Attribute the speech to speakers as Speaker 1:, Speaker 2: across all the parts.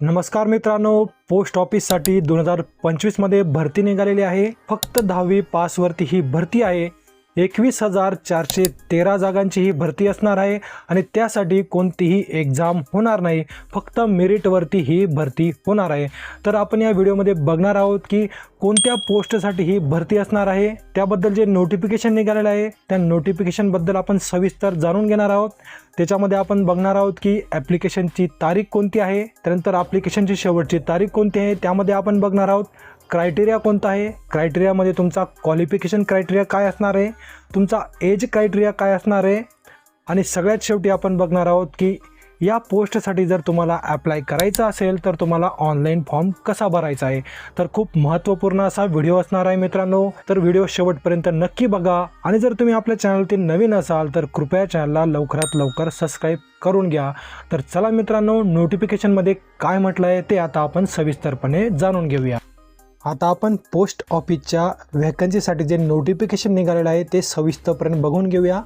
Speaker 1: नमस्कार मित्रांनो पोस्ट ऑफिससाठी दोन हजार पंचवीसमध्ये भरती निघालेली आहे. फक्त दहावी पासवरती ही भरती आहे. एकवीस हजार चारशे तेरा जागांची ही भरती असणार आहे आणि त्यासाठी कोणतीही एक्झाम होणार नाही. फक्त मेरिटवरती ही भरती होणार आहे. तर आपण या व्हिडिओमध्ये बघणार आहोत की कोणत्या पोस्टसाठी ही भरती असणार आहे. त्याबद्दल जे नोटिफिकेशन निघालेलं आहे त्या नोटिफिकेशनबद्दल आपण सविस्तर जाणून घेणार आहोत. त्याच्यामध्ये आपण बघणार आहोत की ॲप्लिकेशनची तारीख कोणती आहे त्यानंतर ॲप्लिकेशनची शेवटची तारीख कोणती आहे त्यामध्ये आपण बघणार आहोत. क्रायटेरिया कोणता आहे? क्रायटेरियामध्ये तुमचा क्वालिफिकेशन क्रायटेरिया काय असणार आहे? तुमचा एज क्रायटेरिया काय असणार आहे? आणि सगळ्यात शेवटी आपण बघणार आहोत की या पोस्टसाठी जर तुम्हाला ॲप्लाय करायचं असेल तर तुम्हाला ऑनलाईन फॉर्म कसा भरायचा आहे? तर खूप महत्त्वपूर्ण असा व्हिडिओ असणार आहे मित्रांनो. तर व्हिडिओ शेवटपर्यंत नक्की बघा. आणि जर तुम्ही आपल्या चॅनलतील नवीन असाल तर कृपया चॅनलला लवकरात लवकर सबस्क्राईब करून घ्या. तर चला मित्रांनो नोटिफिकेशनमध्ये काय म्हटलं आहे ते आता आपण सविस्तरपणे जाणून घेऊया. आता आपण पोस्ट ऑफिसच्या व्हॅकन्सीसाठी जे नोटिफिकेशन निघालेलं आहे ते सविस्तरपर्यंत बघून घेऊया.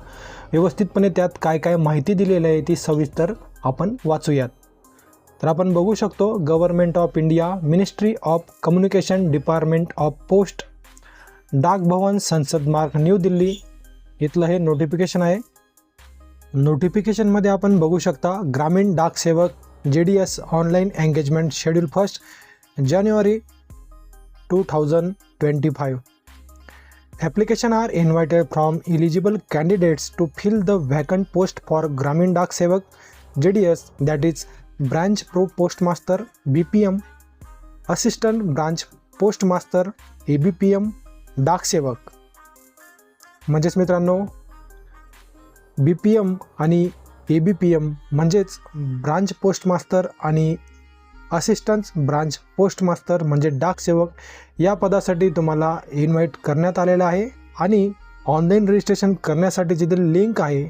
Speaker 1: व्यवस्थितपणे त्यात काय काय माहिती दिलेली आहे ती सविस्तर आपण वाचूयात. तर आपण बघू शकतो government of India ministry of communication department of post डाक भवन संसद मार्ग न्यू दिल्ली इथलं हे नोटिफिकेशन आहे. नोटिफिकेशनमध्ये आपण बघू शकता ग्रामीण डाक सेवक J D S online engagement schedule first January 2025. Application are invited from eligible candidates to fill the vacant post for Gramin Dak Sevak JDS that is Branch Pro Postmaster BPM, Assistant Branch Postmaster ABPM डाक सेवक म्हणजेच मित्रांनो बी P M आणि A B P M म्हणजेच branch postmaster आणि assistant branch postmaster म्हणजे डाक सेवक या पदासाठी तुम्हाला इन्व्हाइट करण्यात आलेलं आहे. आणि ऑनलाईन रजिस्ट्रेशन करण्यासाठीची जी लिंक आहे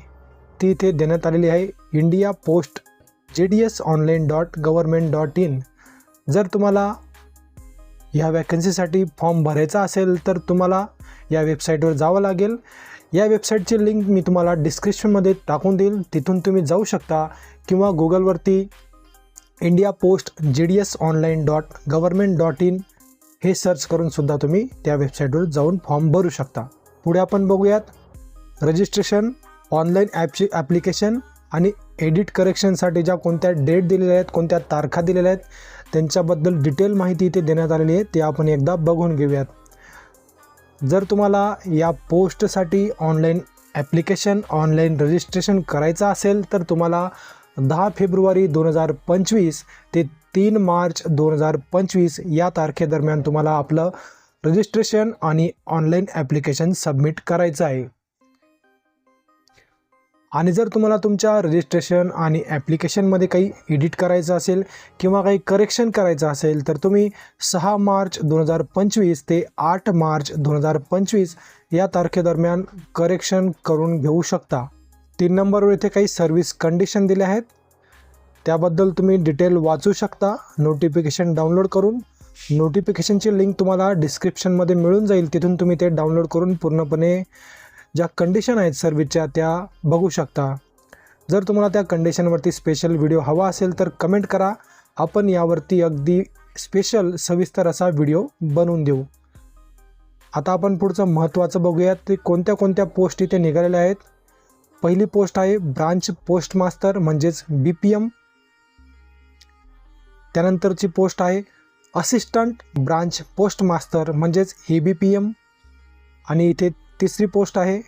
Speaker 1: ती इथे देण्यात आलेली आहे India post J D S online dot government dot in जर तुम्हाला ह्या वॅकन्सीसाठी फॉर्म भरायचा असेल तर तुम्हाला या वेबसाईटवर जावं लागेल. या वेबसाईटची लिंक मी तुम्हाला डिस्क्रिप्शनमध्ये टाकून देईल. तिथून तुम्ही जाऊ शकता किंवा गुगलवरती India post G D S online dot government dot in हे सर्च करूनसुद्धा तुम्ही त्या वेबसाईटवर जाऊन फॉर्म भरू शकता. पुढे आपण बघूयात रजिस्ट्रेशन ऑनलाईन ॲपची ॲप्लिकेशन आणि एडिट करेक्शनसाठी ज्या कोणत्या डेट दिलेल्या आहेत कोणत्या तारखा दिलेल्या आहेत त्यांच्याबद्दल डिटेल माहिती इथे देण्यात आलेली आहे ते आपण एकदा बघून घेऊयात. जर तुम्हाला या पोस्टसाठी ऑनलाईन ॲप्लिकेशन ऑनलाईन रजिस्ट्रेशन करायचं असेल तर तुम्हाला दहा फेब्रुवारी दोन हजार पंचवीस ते तीन मार्च दोन हजार पंचवीस या तारखेदरम्यान तुम्हाला आपलं रजिस्ट्रेशन आणि ऑनलाईन ॲप्लिकेशन सबमिट करायचं आहे. आणि जर तुम्हाला तुमच्या रजिस्ट्रेशन आणि ॲप्लिकेशनमध्ये काही एडिट करायचं असेल किंवा काही करेक्शन करायचं असेल तर तुम्ही सहा मार्च दोन हजार पंचवीस ते आठ मार्च दोन हजार पंचवीस या तारखेदरम्यान करेक्शन करून घेऊ शकता. तीन नंबरवर इथे काही सर्विस कंडिशन दिल्या आहेत. त्याबद्दल तुम्ही डिटेल वाचू शकता. नोटिफिकेशन डाउनलोड करून नोटिफिकेशनची लिंक तुम्हाला डिस्क्रिप्शनमध्ये मिळून जाईल. तिथून तुम्ही ते डाउनलोड करून पूर्णपणे ज्या कंडिशन आहेत सर्विसच्या त्या बघू शकता. जर तुम्हाला त्या कंडिशनवरती स्पेशल व्हिडिओ हवा असेल तर कमेंट करा. आपण यावरती अगदी स्पेशल सविस्तर असा व्हिडिओ बनवून देऊ. आता आपण पुढचं महत्त्वाचं बघूयात. ते कोणत्या कोणत्या पोस्ट इथे निघालेल्या आहेत. पहिली पोस्ट आहे ब्रांच पोस्ट मास्तर म्हणजेच बी पी एम त्यानंतरची पोस्ट आहे असिस्टंट ब्रांच पोस्ट मास्तर म्हणजेच ए बी पी एम आणि इथे तिसरी पोस्ट आहे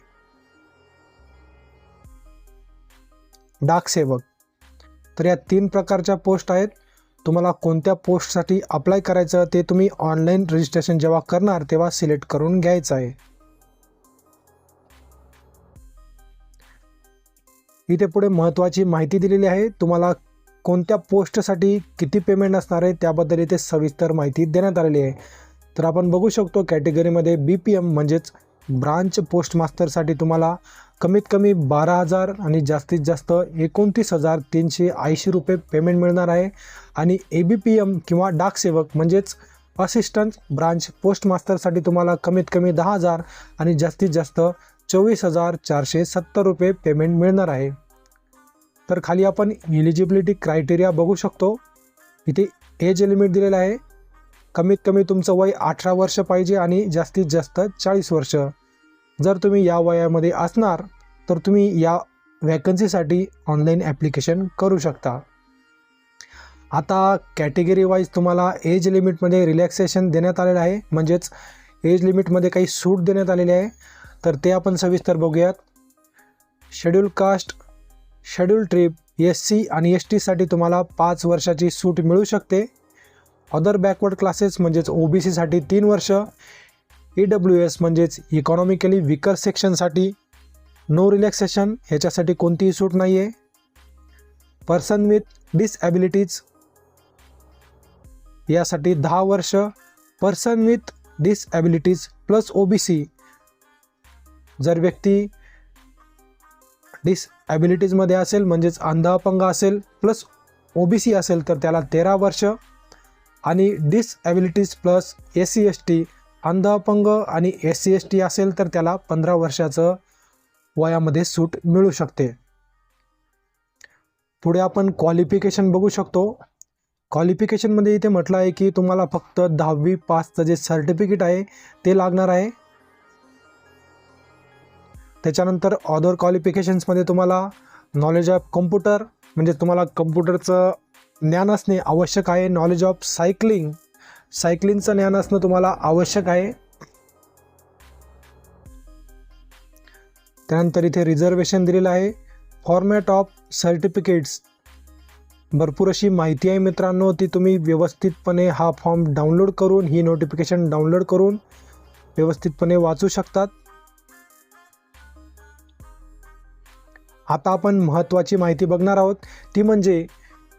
Speaker 1: डाकसेवक. तर या तीन प्रकारच्या पोस्ट आहेत. तुम्हाला कोणत्या पोस्टसाठी अप्लाय करायचं ते तुम्ही ऑनलाईन रजिस्ट्रेशन जेव्हा करणार तेव्हा सिलेक्ट करून घ्यायचं आहे. इथे पुढे महत्त्वाची माहिती दिलेली आहे. तुम्हाला कोणत्या पोस्टसाठी किती पेमेंट असणार आहे त्याबद्दल इथे सविस्तर माहिती देण्यात आलेली आहे. तर आपण बघू शकतो कॅटेगरीमध्ये बी पी एम म्हणजेच ब्रांच पोस्ट मास्तरसाठी तुम्हाला कमीत कमी बारा हजार आणि जास्तीत जास्त एकोणतीस हजार तीनशे ऐंशी रुपये पेमेंट मिळणार आहे. आणि ए बी पी एम किंवा डाक सेवक म्हणजेच असिस्टंट ब्रांच पोस्ट मास्टरसाठी तुम्हाला कमीत कमी दहा हजार आणि जास्तीत जास्त चोवीस हजार चारशे सत्तर रुपये पेमेंट मिळणार आहे. तर खाली आपण एलिजिबिलिटी क्रायटेरिया बघू शकतो. इथे एज लिमिट दिलेलं आहे. कमीत कमी तुमचं वय अठरा वर्ष पाहिजे आणि जास्तीत जास्त चाळीस वर्ष. जर तुम्ही या वयामध्ये असणार तर तुम्ही या वॅकन्सीसाठी ऑनलाईन ॲप्लिकेशन करू शकता. आता कॅटेगरी वाईज तुम्हाला एज लिमिटमध्ये रिलॅक्सेशन देण्यात आलेलं आहे. म्हणजेच एज लिमिटमध्ये काही सूट देण्यात आलेली आहे. तर ते आपण सविस्तर बघूयात. Schedule caste schedule tribe S C आणि एस टीसाठी तुम्हाला पाच वर्षाची सूट मिळू शकते. अदर बॅकवर्ड क्लासेस म्हणजेच ओ बी सीसाठी तीन वर्ष. ई डब्ल्यू एस म्हणजेच इकॉनॉमिकली विकर सेक्शनसाठी नो रिलॅक्सेशन ह्याच्यासाठी कोणतीही सूट नाही आहे पर्सन विथ डिसॲबिलिटीज यासाठी दहा वर्ष. Person with disabilities plus O B C जर व्यक्ती डिसॲबिलिटीजमध्ये असेल म्हणजेच अंध अपंग असेल प्लस ओ बी सी असेल तर त्याला तेरा वर्ष आणि disabilities plus S C S T अंध अपंग आणि एस सी एस टी असेल तर त्याला पंधरा वर्षाचं वयामध्ये सूट मिळू शकते. पुढे आपण क्वालिफिकेशन बघू शकतो. क्वालिफिकेशनमध्ये इथे म्हटलं आहे की तुम्हाला फक्त दहावी पासचं जे सर्टिफिकेट आहे ते लागणार आहे. त्याच्यानंतर अदर क्वालिफिकेशन्समध्ये तुम्हाला नॉलेज ऑफ कम्प्युटर म्हणजे तुम्हाला कम्प्युटरचं ज्ञान असणे आवश्यक आहे. नॉलेज ऑफ सायकलिंग सायकलिंगचं ज्ञान असणं तुम्हाला आवश्यक आहे. त्यानंतर इथे रिझर्वेशन दिलेलं आहे. फॉर्मॅट ऑफ सर्टिफिकेट्स भरपूर अशी माहिती आहे मित्रांनो. ती तुम्ही व्यवस्थितपणे हा फॉर्म डाउनलोड करून ही नोटिफिकेशन डाउनलोड करून व्यवस्थितपणे वाचू शकतात. आता आपण महत्त्वाची माहिती बघणार आहोत. ती म्हणजे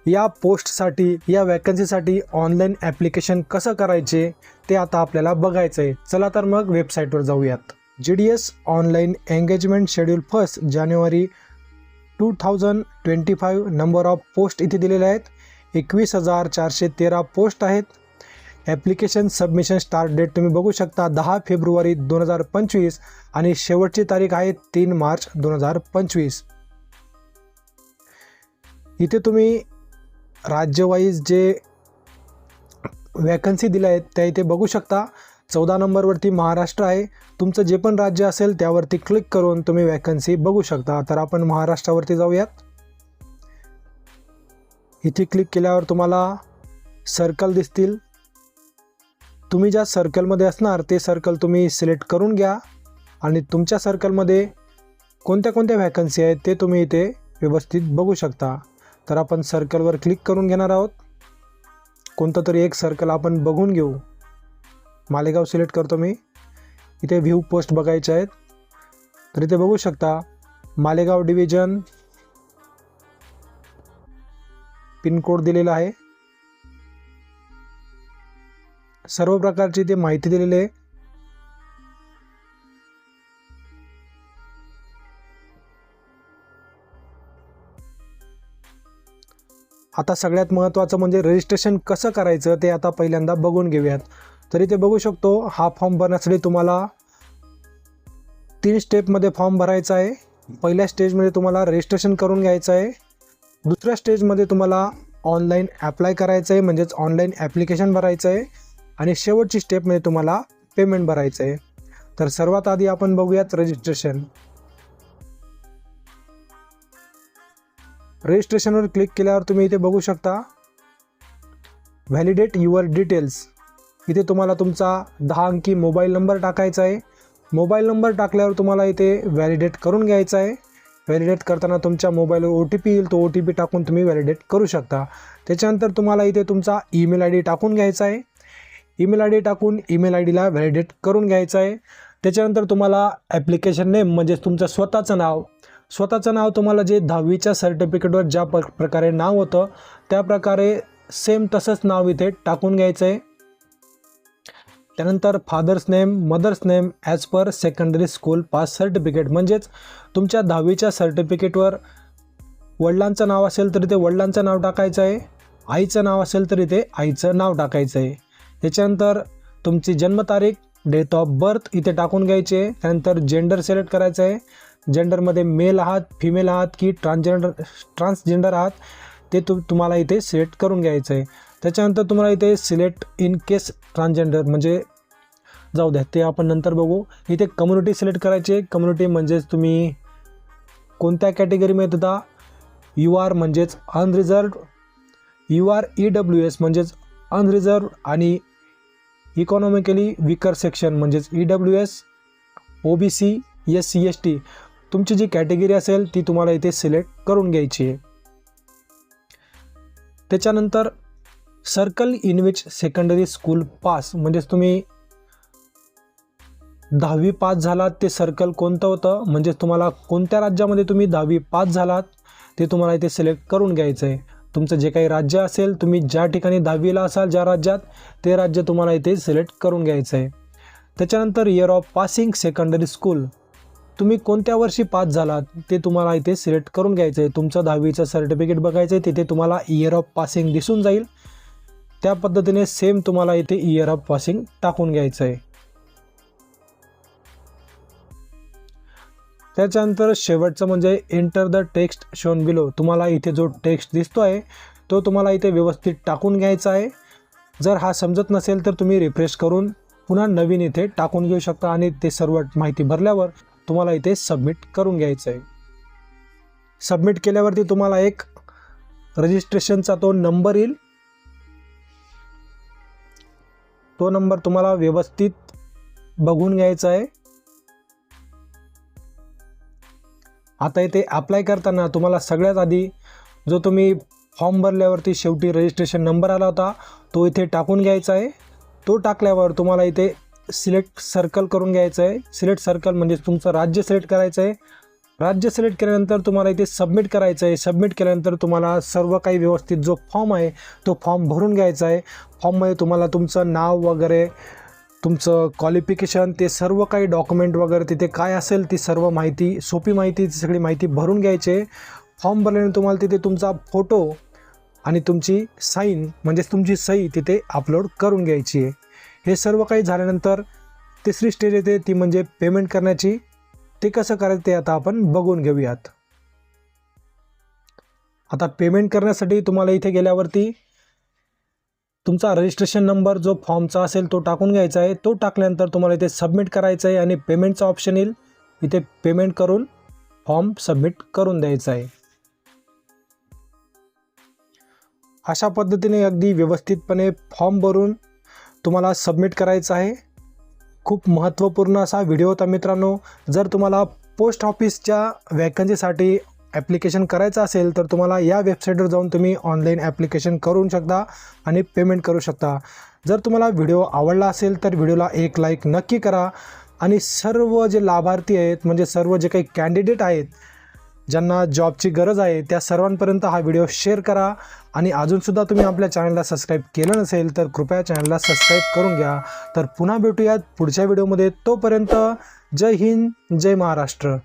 Speaker 1: या पोस्टसाठी या वॅकन्सीसाठी ऑनलाईन ॲप्लिकेशन कसं करायचे ते आता आपल्याला बघायचं आहे चला तर मग वेबसाईटवर जाऊयात. G D S online engagement schedule first January two thousand twenty five number of post इथे दिलेले आहेत. एकवीस हजार चारशे तेरा पोस्ट आहेत. ॲप्लिकेशन सबमिशन स्टार्ट डेट तुम्ही बघू शकता. दहा फेब्रुवारी दोन हजार पंचवीस आणि शेवटची तारीख आहे तीन मार्च दोन हजार पंचवीस. इथे तुम्ही राज्यवाईज जे वॅकन्सी दिल्या आहेत त्या इथे बघू शकता. चौदा नंबरवरती महाराष्ट्र आहे. तुमचं जे पण राज्य असेल त्यावरती क्लिक करून तुम्ही वॅकन्सी बघू शकता. तर आपण महाराष्ट्रावरती जाऊयात. इथे क्लिक केल्यावर तुम्हाला सर्कल दिसतील. तुम्ही ज्या सर्कलमध्ये असणार ते सर्कल तुम्ही सिलेक्ट करून घ्या. आणि तुमच्या सर्कलमध्ये कोणत्या कोणत्या व्हॅकन्सी आहेत ते तुम्ही इथे व्यवस्थित बघू शकता. तर आपण सर्कलवर क्लिक करून घेणार आहोत. कोणतं तरी एक सर्कल आपण बघून घेऊ. मालेगाव सिलेक्ट करतो मी. इथे व्ह्यू पोस्ट बघायचे आहेत. तर इथे बघू शकता मालेगाव डिव्हिजन पिनकोड दिलेला आहे. सर्व प्रकारची इथे माहिती दिलेली आहे. आता सगळ्यात महत्त्वाचं म्हणजे रजिस्ट्रेशन कसं करायचं ते आता पहिल्यांदा बघून घेऊयात. तरी ते बघू शकतो हा फॉर्म भरण्यासाठी तुम्हाला तीन स्टेपमध्ये फॉर्म भरायचा आहे. पहिल्या स्टेजमध्ये तुम्हाला रजिस्ट्रेशन करून घ्यायचं आहे. दुसऱ्या स्टेजमध्ये तुम्हाला ऑनलाईन ॲप्लाय करायचं आहे म्हणजेच ऑनलाईन ॲप्लिकेशन भरायचं आहे. आणि शेवटची स्टेपमध्ये तुम्हाला पेमेंट भरायचं आहे. तर सर्वात आधी आपण बघूयात रजिस्ट्रेशन रजिस्ट्रेशनवर क्लिक केल्यावर तुम्ही इथे बघू शकता. व्हॅलिडेट युअर डिटेल्स इथे तुम्हाला तुमचा दहा अंकी मोबाईल नंबर टाकायचा आहे. मोबाईल नंबर टाकल्यावर तुम्हाला इथे व्हॅलिडेट करून घ्यायचा आहे. व्हॅलिडेट करताना तुमच्या मोबाईलवर ओ टी पी येईल. तो ओ टी पी टाकून तुम्ही व्हॅलिडेट करू शकता. त्याच्यानंतर तुम्हाला इथे तुमचा ईमेल आय डी टाकून घ्यायचा आहे. ईमेल आय डी टाकून ईमेल आय डीला व्हॅलिडेट करून घ्यायचं आहे. त्याच्यानंतर तुम्हाला ॲप्लिकेशन नेम म्हणजेच तुमचं स्वतःचं नाव स्वतःचं नाव तुम्हाला जे दहावीच्या सर्टिफिकेटवर ज्या प्र प्रकारे नाव होतं त्या प्रकारे सेम तसंच नाव इथे टाकून घ्यायचं आहे त्यानंतर father's name mother's name as per secondary school pass certificate म्हणजेच तुमच्या दहावीच्या सर्टिफिकेटवर वडिलांचं नाव असेल तर इथे वडिलांचं नाव टाकायचं आहे आईचं नाव असेल तर इथे आईचं नाव टाकायचं आहे त्याच्यानंतर तुमची जन्मतारीख डेट ऑफ बर्थ इथे टाकून घ्यायची. आहे त्यानंतर जेंडर सिलेक्ट करायचं आहे जेंडरमध्ये मेल आहात फिमेल आहात की ट्रान्सजेंडर ट्रान्सजेंडर आहात ते तु तुम्हाला इथे सिलेक्ट करून घ्यायचं आहे त्याच्यानंतर तुम्हाला इथे सिलेक्ट इन केस ट्रान्सजेंडर म्हणजे जाऊ द्या ते आपण नंतर बघू. इथे कम्युनिटी सिलेक्ट करायचे. कम्युनिटी म्हणजेच तुम्ही कोणत्या कॅटेगरीमध्ये येता? यू आर म्हणजेच unreserved U R E W S म्हणजेच अनरिझर्व आणि इकॉनॉमिकली विकर सेक्शन म्हणजेच E W S O B C S C S T तुमची जी कॅटेगरी असेल ती तुम्हाला इथे सिलेक्ट करून घ्यायची आहे. त्याच्यानंतर circle in which secondary school pass म्हणजेच तुम्ही दहावी पास झालात ते सर्कल कोणतं होतं? म्हणजेच तुम्हाला कोणत्या राज्यामध्ये तुम्ही दहावी पास झालात ते तुम्हाला इथे सिलेक्ट करून घ्यायचं आहे. तुमचं जे काही राज्य असेल तुम्ही ज्या ठिकाणी दहावीला असाल ज्या राज्यात ते राज्य तुम्हाला इथे सिलेक्ट करून घ्यायचं आहे. त्याच्यानंतर year of passing secondary school तुम्ही कोणत्या वर्षी पास झालात ते तुम्हाला इथे सिलेक्ट करून घ्यायचं आहे तुमचं दहावीचं सर्टिफिकेट बघायचं आहे तिथे तुम्हाला इयर ऑफ पासिंग दिसून जाईल. त्या पद्धतीने सेम तुम्हाला इथे इयर ऑफ पासिंग टाकून घ्यायचं आहे त्याच्यानंतर शेवटचं म्हणजे enter the text shown below तुम्हाला इथे जो टेक्स्ट दिसतो आहे तो तुम्हाला इथे व्यवस्थित टाकून घ्यायचा आहे जर हा समजत नसेल तर तुम्ही रिफ्रेश करून पुन्हा नवीन इथे टाकून घेऊ शकता आणि ते सर्व माहिती भरल्यावर तुम्हाला इथे सबमिट करून घ्यायचं आहे सबमिट केल्यावरती तुम्हाला एक रजिस्ट्रेशनचा तो नंबर येईल. तो नंबर तुम्हाला व्यवस्थित बघून घ्यायचा आहे आता इथे अप्लाय करताना तुम्हाला सगळ्यात आधी जो तुम्ही फॉर्म भरल्यावरती शेवटी रजिस्ट्रेशन नंबर आला होता तो इथे टाकून घ्यायचा आहे तो टाकल्यावर तुम्हाला इथे सिलेक्ट सर्कल करून घ्यायचं आहे सिलेक्ट सर्कल म्हणजे तुमचं राज्य सिलेक्ट करायचं आहे राज्य सिलेक्ट केल्यानंतर तुम्हाला इथे सबमिट करायचं आहे सबमिट केल्यानंतर तुम्हाला सर्व काही व्यवस्थित जो फॉर्म आहे तो फॉर्म भरून घ्यायचा आहे फॉर्ममध्ये तुम्हाला तुमचं नाव वगैरे तुमचं क्वालिफिकेशन ते सर्व काही डॉक्युमेंट वगैरे तिथे काय असेल ती सर्व माहिती सोपी माहिती ती सगळी माहिती भरून घ्यायची. आहे फॉर्म भरल्यानंतर तुम्हाला तिथे तुमचा फोटो आणि तुमची साईन म्हणजेच तुमची सही तिथे अपलोड करून घ्यायची आहे. हे सर्व काही झाल्यानंतर तिसरी स्टेज येते ती म्हणजे पेमेंट करण्याची. ते कसं करायचं ते आता आपण बघून घेऊयात. आता पेमेंट करण्यासाठी तुम्हाला इथे गेल्यावरती तुमचा रजिस्ट्रेशन नंबर जो फॉर्मचा असेल तो टाकून घ्यायचा आहे. तो टाकल्यानंतर तुम्हाला इथे सबमिट करायचं आहे आणि पेमेंटचा ऑप्शन येईल. इथे पेमेंट करून फॉर्म सबमिट करून द्यायचा आहे. अशा पद्धतीने अगदी व्यवस्थितपणे फॉर्म भरून तुम्हाला सबमिट करायचं आहे. खूप महत्त्वपूर्ण असा व्हिडिओ होता मित्रांनो. जर तुम्हाला पोस्ट ऑफिसच्या वॅकन्सीसाठी ॲप्लिकेशन करायचं असेल तर तुम्हाला या वेबसाईटवर जाऊन तुम्ही ऑनलाईन ॲप्लिकेशन करू शकता आणि पेमेंट करू शकता. जर तुम्हाला व्हिडिओ आवडला असेल तर व्हिडिओला एक लाईक नक्की करा. आणि सर्व जे लाभार्थी आहेत म्हणजे सर्व जे काही कॅन्डिडेट आहेत ज्यांना जॉबची गरज आहे त्या सर्वांपर्यंत हा व्हिडिओ शेअर करा. आणि अजूनसुद्धा तुम्ही आपल्या चॅनलला सबस्क्राईब केलं नसेल तर कृपया चॅनलला सबस्क्राईब करून घ्या. तर पुन्हा भेटूयात पुढच्या व्हिडिओमध्ये तोपर्यंत जय हिंद जय महाराष्ट्र.